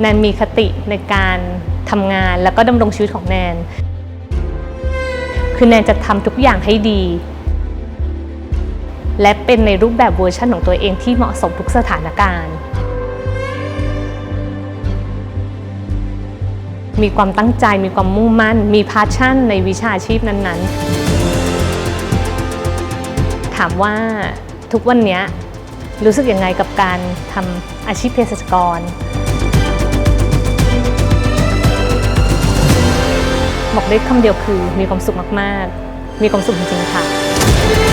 แนนมีคติในการทำงานแล้วก็ดำรงชีวิตของแนน คือแนนจะทำทุกอย่างให้ดี และเป็นในรูปแบบเวอร์ชันของตัวเองที่เหมาะสมทุกสถานการณ์ มีความตั้งใจมีความมุ่งมั่น มีพาชั่นในวิชาชีพนั้นๆ ถามว่าทุกวันนี้รู้สึกยังไงกับการทำอาชีพเภสัชกร บอกได้คำเดียวคือมีความสุขมาก ๆ มีความสุขจริงๆค่ะ